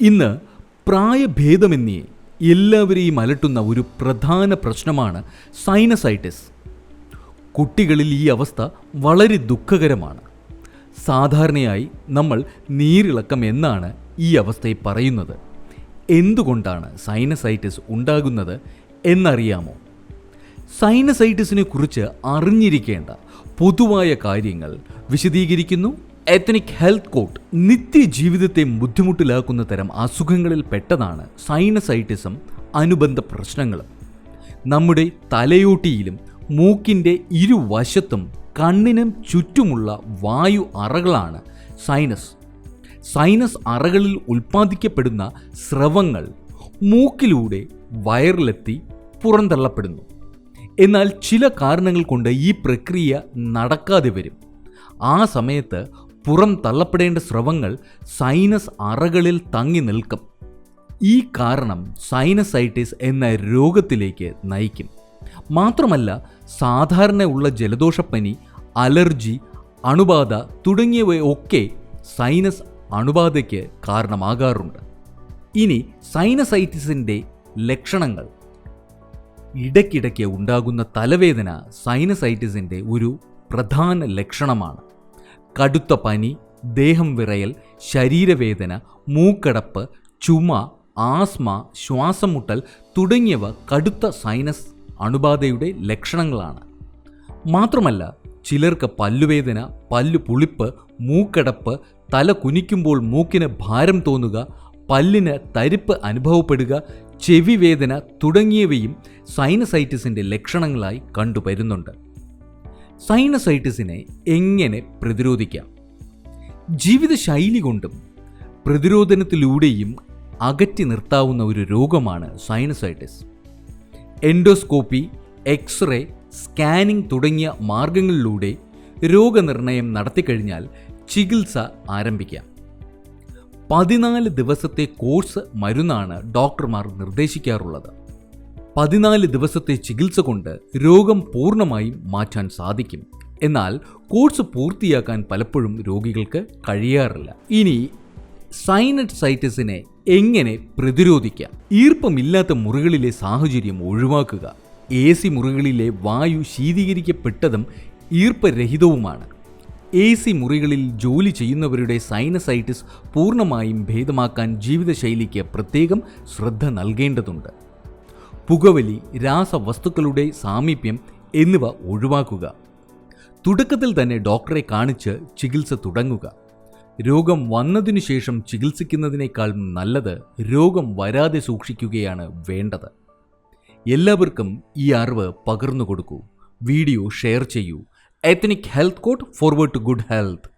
ഇന്ന് പ്രായഭേദമെന്നേ എല്ലാവരെയും അലട്ടുന്ന ഒരു പ്രധാന പ്രശ്നമാണ് സൈനസൈറ്റിസ് കുട്ടികളിൽ ഈ അവസ്ഥ വളരെ ദുഃഖകരമാണ്. സാധാരണയായി നമ്മൾ നീരിളക്കം എന്നാണ് ഈ അവസ്ഥയെ പറയുന്നത്. എന്തുകൊണ്ടാണ് സൈനസൈറ്റിസ് ഉണ്ടാകുന്നത് എന്നറിയാമോ? സൈനസൈറ്റിസിനെ കുറിച്ച് അറിഞ്ഞിരിക്കേണ്ട പൊതുവായ കാര്യങ്ങൾ വിശദീകരിക്കുന്നു. എത്തനിക് ഹെൽത്ത് കോട്ട് നിത്യജീവിതത്തെ ബുദ്ധിമുട്ടിലാക്കുന്ന തരം അസുഖങ്ങളിൽ പെട്ടതാണ് സൈനസൈറ്റിസം അനുബന്ധ പ്രശ്നങ്ങൾ നമ്മുടെ തലയോട്ടിയിലും മൂക്കിന്റെ ഇരുവശത്തും കണ്ണിനും ചുറ്റുമുള്ള വായു അറകളാണ് സൈനസ് സൈനസ് അറകളിൽ ഉൽപ്പാദിക്കപ്പെടുന്ന സ്രവങ്ങൾ മൂക്കിലൂടെ വയറിലെത്തി പുറന്തള്ളപ്പെടുന്നു. എന്നാൽ ചില കാരണങ്ങൾ കൊണ്ട് ഈ പ്രക്രിയ നടക്കാതെ വരും. ആ സമയത്ത് പുറം തള്ളപ്പെടേണ്ട സ്രവങ്ങൾ സൈനസ് അറകളിൽ തങ്ങി നിൽക്കും. ഈ കാരണം സൈനസൈറ്റിസ് എന്ന രോഗത്തിലേക്ക് നയിക്കും. മാത്രമല്ല സാധാരണ ഉള്ള ജലദോഷപ്പനി അലർജി അണുബാധ തുടങ്ങിയവയൊക്കെ സൈനസ് അണുബാധയ്ക്ക് കാരണമാകാറുണ്ട്. ഇനി സൈനസൈറ്റിസിന്റെ ലക്ഷണങ്ങൾ. ഇടയ്ക്കിടയ്ക്ക് ഉണ്ടാകുന്ന തലവേദന സൈനസൈറ്റിസിന്റെ ഒരു പ്രധാന ലക്ഷണമാണ്. കടുത്ത പനി ദേഹം വിറയൽ ശരീരവേദന മൂക്കടപ്പ് ചുമ ആസ്മ ശ്വാസം മുട്ടൽ തുടങ്ങിയവ കടുത്ത സൈനസ് അണുബാധയുടെ ലക്ഷണങ്ങളാണ്. മാത്രമല്ല ചിലർക്ക് പല്ലുവേദന പല്ലു പുളിപ്പ് മൂക്കടപ്പ് തല കുനിക്കുമ്പോൾ മൂക്കിന് ഭാരം തോന്നുക പല്ലിന് തരിപ്പ് അനുഭവപ്പെടുക ചെവി വേദന തുടങ്ങിയവയും സൈനസൈറ്റിസിന്റെ ലക്ഷണങ്ങളായി കണ്ടുവരുന്നുണ്ട്. സൈനസൈറ്റിസിനെ എങ്ങനെ പ്രതിരോധിക്കാം? ജീവിതശൈലി കൊണ്ടും പ്രതിരോധനത്തിലൂടെയും അകറ്റി നിർത്താവുന്ന ഒരു രോഗമാണ് സൈനസൈറ്റിസ്. എൻഡോസ്കോപ്പി എക്സ്റേ സ്കാനിംഗ് തുടങ്ങിയ മാർഗങ്ങളിലൂടെ രോഗനിർണയം നടത്തിക്കഴിഞ്ഞാൽ ചികിത്സ ആരംഭിക്കാം. പതിനാല് ദിവസത്തെ കോഴ്സ് മരുന്നാണ് ഡോക്ടർമാർ നിർദ്ദേശിക്കാറുള്ളത്. പതിനാല് ദിവസത്തെ ചികിത്സ കൊണ്ട് രോഗം പൂർണമായും മാറ്റാൻ സാധിക്കും. എന്നാൽ കോഴ്സ് പൂർത്തിയാക്കാൻ പലപ്പോഴും രോഗികൾക്ക് കഴിയാറില്ല. ഇനി സൈനസൈറ്റിസിനെ എങ്ങനെ പ്രതിരോധിക്കാം? ഈർപ്പമില്ലാത്ത മുറികളിലെ സാഹചര്യം ഒഴിവാക്കുക. എ സി മുറികളിലെ വായു ശീതീകരിക്കപ്പെട്ടതും ഈർപ്പരഹിതവുമാണ്. എ സി മുറികളിൽ ജോലി ചെയ്യുന്നവരുടെ സൈനസൈറ്റിസ് പൂർണമായും ഭേദമാക്കാൻ ജീവിതശൈലിക്ക് പ്രത്യേകം ശ്രദ്ധ നൽകേണ്ടതുണ്ട്. പുകവലി രാസവസ്തുക്കളുടെ സാമീപ്യം എന്നിവ ഒഴിവാക്കുക. തുടക്കത്തിൽ തന്നെ ഡോക്ടറെ കാണിച്ച് ചികിത്സ തുടങ്ങുക. രോഗം വന്നതിനു ശേഷം ചികിത്സിക്കുന്നതിനേക്കാൾ നല്ലത് രോഗം വരാതെ സൂക്ഷിക്കുകയാണ് വേണ്ടത്. എല്ലാവർക്കും ഈ അറിവ് പകർന്നു കൊടുക്കൂ വീഡിയോ ഷെയർ ചെയ്യൂ. Ethnic health code forward to good health